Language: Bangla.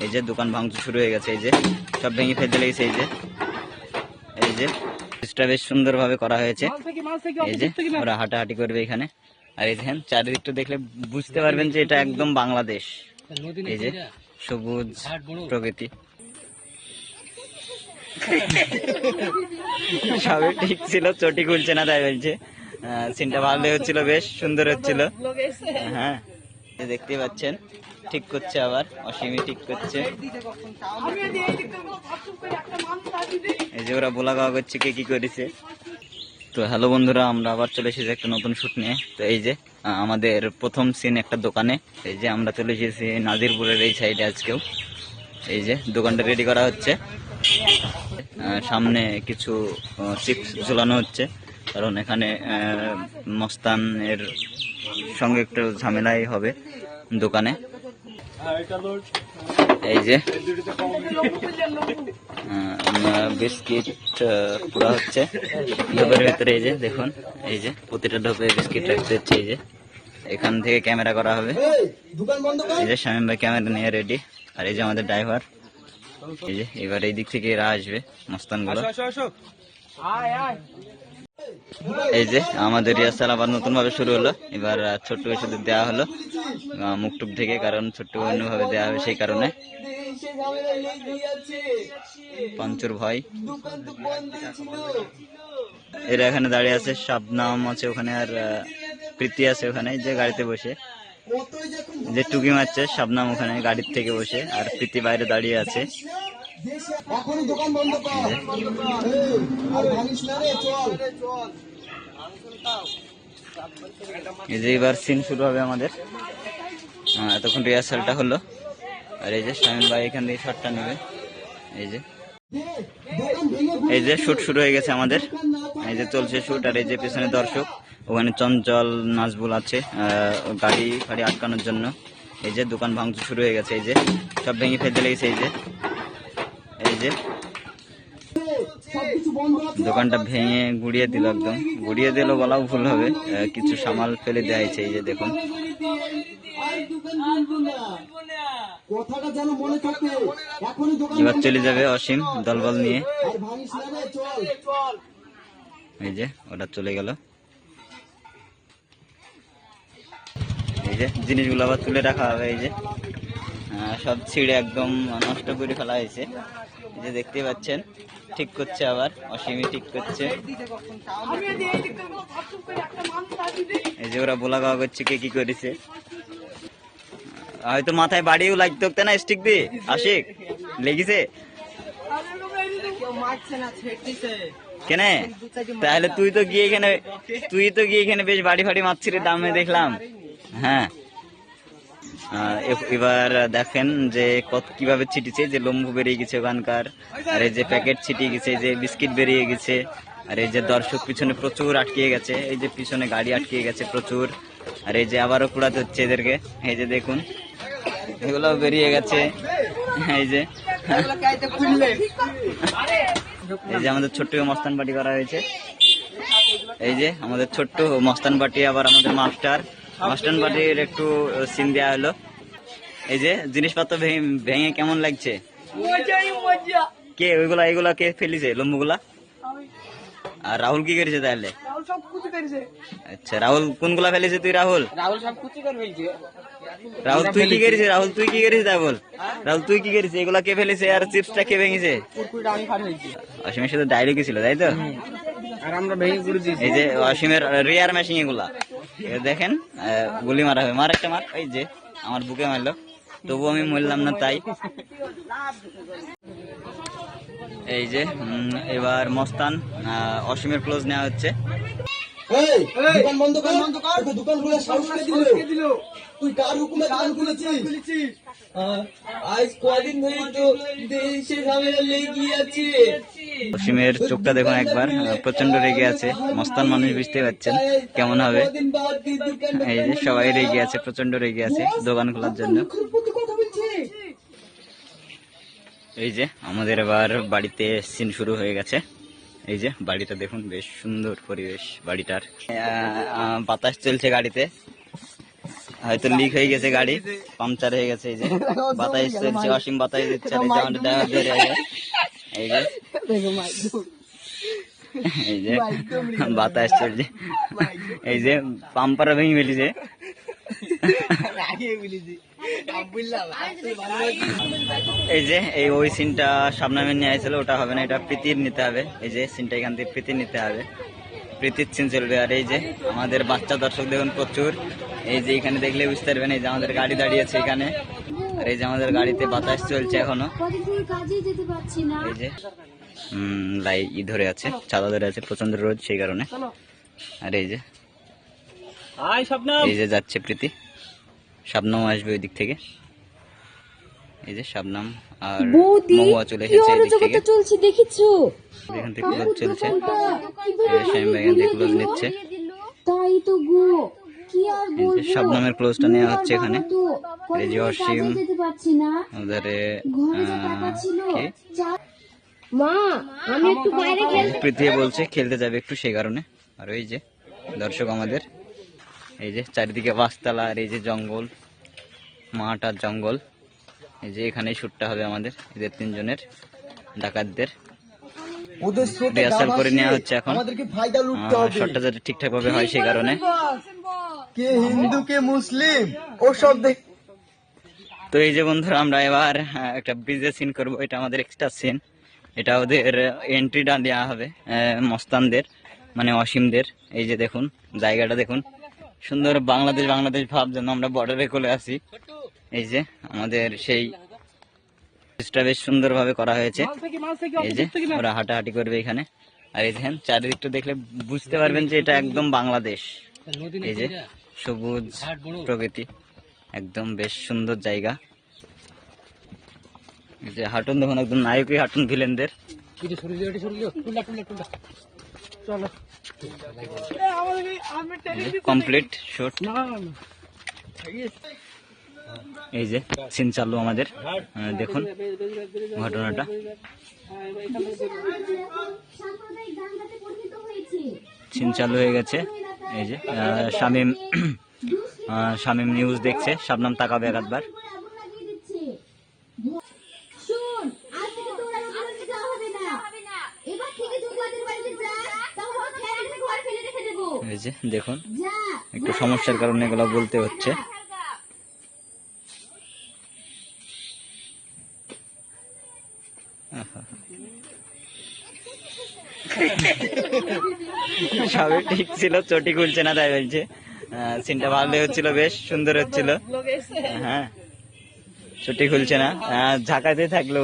এই যে দোকান ভাঙচুর শুরু হয়ে গেছে এই যে সব ভেঙে ফেলতে লেগেছে এই যে এই যে জিনিসটা বেশ সুন্দরভাবে করা হয়েছে। এই যে ওরা হাঁটাহাঁটি করবে এখানে। আর এই দেখেন চারিদিকটা দেখলে বুঝতে পারবেন যে এটা একদম বাংলাদেশ। এই যে সবুজ প্রকৃতি। সবই ঠিক ছিল চটি খুলছে না তাই বলছে। সিনটা ভালো হচ্ছিল বেশ সুন্দর হচ্ছিল। হ্যাঁ দেখতে পাচ্ছেন। ঠিক করছে আবার, অসীমই ঠিক করছে। এই যে ওরা বোলা গাওয়া করছে কে কি করেছে। তো হ্যালো বন্ধুরা, আমরা আবার চলে এসেছি একটা নতুন শুট নিয়ে। তো এই যে আমাদের প্রথম সিন একটা দোকানে। এই যে আমরা চলে এসেছি নাজিরপুরের এই সাইডে আজকেও। এই যে, দোকানটা রেডি করা হচ্ছে। সামনে কিছু চিপস ঝুলানো হচ্ছে। কারণ এখানে মস্তানের সঙ্গে একটু ঝামেলাই হবে দোকানে। এই যে। বিস্কিট পুরা হচ্ছে। ডোবের ভেতরে এই যে দেখুন এই যে প্রতিটা ডোবে বিস্কিট রাখতে হচ্ছে এই যে। এখান থেকে ক্যামেরা করা হবে। এই যে শামীম ভাই ক্যামেরা নিয়ে রেডি আর এই যে আমাদের ড্রাইভার এই যে এবার এই দিক থেকে এরা আসবে মস্তানগুলো এই যে আমাদের রিহার্সাল আবার নতুন ভাবে শুরু হলো। এবার ছোট্ট শুধু দেওয়া হলো। মুখটুক থেকে, কারণ ছোট্ট অন্যভাবে দেওয়া হবে সেই কারণে। পঞ্চুর ভয় এরা এখানে দাঁড়িয়ে আছে। শাবনাম আছে ওখানে আর প্রীতি আছে ওখানে, যে গাড়িতে বসে। যে টুকি মারছে, শাবনাম ওখানে গাড়ির থেকে বসে। আর প্রীতি বাইরে দাঁড়িয়ে আছে। এখনই দোকান বন্ধ কর। এই, আর ভাঙিস না রে চল। এই যে এবার সিন শুরু হবে আমাদের। এতক্ষণ রিহার্সালটা হলো। আর এই যে শামিম ভাই এখান থেকে শটটা নেবে। এই যে। এই যে শুট শুরু হয়ে গেছে আমাদের। এই যে চলছে শুট আর এই যে পেছনে দর্শক। ওখানে চঞ্চল নাজবুল আছে। গাড়ি ফাড়ি আটকানোর জন্য। এই যে দোকান ভাঙচুর শুরু হয়ে গেছে এই যে। সব ভেঙে ফেলতে লেগেছে এই যে। এই যে। দোকানটা ভেঙে গুড়িয়ে দিল একদম। গুড়িয়ে দিল বলাও ভুল হবে। কিছু সামাল ফেলে দেওয়া হয়েছে এই যে দেখুন। এবার চলে যাবে অসীম দলবল নিয়ে। এই যে ওটা চলে গেল। এই যে জিনিসগুলো আবার তুলে রাখা হবে এই যে। সব ছিঁড়ে একদম নষ্ট করে ফেলা হয়েছে। যে দেখতে পাচ্ছেন, ঠিক করছে আবার, অসীমই ঠিক করছে। এই যে ওরা বোলা গাওয়া করছে, কে কি করেছে। হয়তো মাথায় বাড়িও লাগতে হতো না স্টিক দিয়ে। আশিক, লেগেছে? কেনে? তাহলে তুই তো গিয়ে এখানে তুই তো গিয়ে এখানে বেশ বাড়ি ফাড়ি মারছিস রে দামে দেখলাম। হ্যাঁ। এবার দেখেন যে কত কীভাবে ছিটিছে, যে লম্বু বেরিয়ে গেছে ওখানকার, আর এই যে প্যাকেট ছিটিয়ে গেছে যে বিস্কিট বেরিয়ে গেছে, আর এই যে দর্শক পিছনে প্রচুর আটকে গেছে, এই যে পিছনে গাড়ি আটকে গেছে প্রচুর, আর এই যে আবারও কুড়াতে হচ্ছে এদেরকে, এই যে দেখুন এগুলো বেরিয়ে গেছে, এই যে এই যে আমাদের ছোট্ট মস্তান পার্টি করা হয়েছে, এই যে আমাদের ছোট্ট মস্তান পার্টি আবার আমাদের মাস্টার মাস্টান পার্টির একটু সিন দেওয়া হলো। এই যে জিনিসপত্র ভেঙে- কেমন লাগছে? কে ওইগুলা এগুলা কে ফেলিছে লম্বুগুলা? আর রাহুল কি করেছে তাহলে? আচ্ছা রাহুল কোনগুলা ফেলেছে তুই রাহুল? রাহুল সব কুচি করে ফেলছে রাহুল তুই কি করেছিস রাহুল তুই কি করেছিস রাহুল? রাহুল তুই কি করেছিস এগুলা কে ফেলেছে আর চিপসটা কে ভেঙেছে? অসীমের সাথে ডায়লগই ছিল তাই তো? আর আমরা ভেঙে করে দিয়েছি। এই যে অসীমের রিয়ার মেশিন এগুলা। দেখেন আহ, গুলি মারা হবে মার একটা মার এই যে আমার বুকে মারলো। তবু আমি মরলাম না তাই। এই যে উম, এবার মস্তান আহ, অসীমের ক্লোজ নেওয়া হচ্ছে। দোকান বন্ধ কর। তোকে দোকান খুলে সাহস দিল। তুই কার হুকুমে দোকান খুলেছিস? আজ কদিন ধরে তো দেশে ঝামেলা লেগে আছে। অসীমের চোখটা দেখুন একবার। প্রচণ্ড রেগে আছে। মস্তান মানুষ বুঝতে পারছেন কেমন হবে। এই যে সবাই রেগে আছে প্রচণ্ড রেগে আছে দোকান খোলার জন্য। এই যে আমাদের এবার বাড়িতে সিন শুরু হয়ে গেছে। এই যে বাড়িটা দেখুন, বেশ সুন্দর পরিবেশ বাড়িটার। বাতাস চলছে গাড়িতে। হয়তো লিক হয়ে গেছে গাড়ি পাংচার হয়ে গেছে এই যে। বাতাস চলছে, অসীম বাতাস দিচ্ছে এই যে। এই যে বাতাস চলছে। এই যে পাম্পারা ভেঙে ফেলেছে। এই যে এই ওই সিনটা সামনামে নিয়ে আসছিল ওটা হবে না এটা প্রীতির নিতে হবে। এই যে সিনটা এখান থেকে প্রীতির নিতে হবে। প্রীতির সিন চলবে আর এই যে আমাদের বাচ্চা দর্শক দেখুন প্রচুর। এই যে এখানে দেখলে বুঝতে পারবেন এই যে আমাদের গাড়ি দাঁড়িয়েছে এখানে। আর এই যে আমাদের গাড়িতে বাতাস চলছে এখনও। এই যে লাই ই ধরে আছে চাঁদা ধরে আছে প্রচণ্ড রোদ সেই কারণে। আর এই যে এই যে যাচ্ছে প্রীতি। শাবনাম আসবে ওই দিক থেকে। এই যে শাবনাম আর মহুয়া চলে এসেছে এই দিক থেকে। চলছে দেখেছ? এখান থেকে ক্লোজ চলছে। এখান থেকে ক্লোজ নিচ্ছে। তাই তো গো। কি আর এই যে বলব? শাবনামের ক্লোজটা নেওয়া হচ্ছে এখানে। এই যে অসীম প্রীতি বলছে খেলতে যাবে একটু সেই কারণে। আর ওই যে দর্শক আমাদের এই যে চারিদিকে বাসতলা আর এই যে জঙ্গল মাঠ আর জঙ্গল। এই যে এখানেই শুটটা হবে আমাদের এদের তিনজনের ডাকাতদের। ওদের স্রোতে রিহার্সাল করে নেওয়া হচ্ছে এখন। আমাদেরকে ফায়দা লুটতে হবে। শটটা যাতে ঠিকঠাক ভাবে হয় সেই কারণে। কে হিন্দু কে মুসলিম ও সব দেখ তো এই যে বন্ধুরা আমরা এবার একটা ব্রিজে সিন করব। এটা আমাদের এক্সট্রা সিন এটা ওদের এন্ট্রিটা দেওয়া হবে আহ, মস্তানদের মানে অসীমদের। এই যে দেখুন জায়গাটা দেখুন। সুন্দর বাংলাদেশ বাংলাদেশ ভাব যেন আমরা বর্ডারে কোলে আসি। এই যে আমাদের সেই ব্রিজটা বেশ সুন্দরভাবে করা হয়েছে। এই যে ওরা হাঁটাহাঁটি করবে এখানে। আর এই দেখেন চারিদিকটা দেখলে বুঝতে পারবেন যে এটা একদম বাংলাদেশ। এই যে সবুজ প্রকৃতি। একদম বেশ সুন্দর জায়গা। এই যে হাঁটুন দেখুন একদম নায়কই হাঁটুন ভিলেনদের। কমপ্লিট শুট এই যে সিন চালু আমাদের। দেখুন ঘটনাটা। সিন চালু হয়ে গেছে। এই যে শামীম শামীম নিউজ দেখছে। শাবনাম তাকাবে এক আধবার করে আগুন লাগিয়ে দিচ্ছে শোন আজ থেকে তোর আর ওখানে যাওয়া হবে না। এবার থেকে যদি ওদের বাড়িতে যাস তাহলে ফ্যামিলি ঘর ফেলে রেখে দেবো। এই যে দেখুন। একটু সমস্যার কারণে এগুলো বলতে হচ্ছে। সবই ঠিক ছিল চটি খুলছে না তাই বলছে। আহ, সিনটা ভালো হচ্ছিল বেশ সুন্দর হচ্ছিল। হ্যাঁ চটি খুলছে না। ঝাঁকাতে থাকল।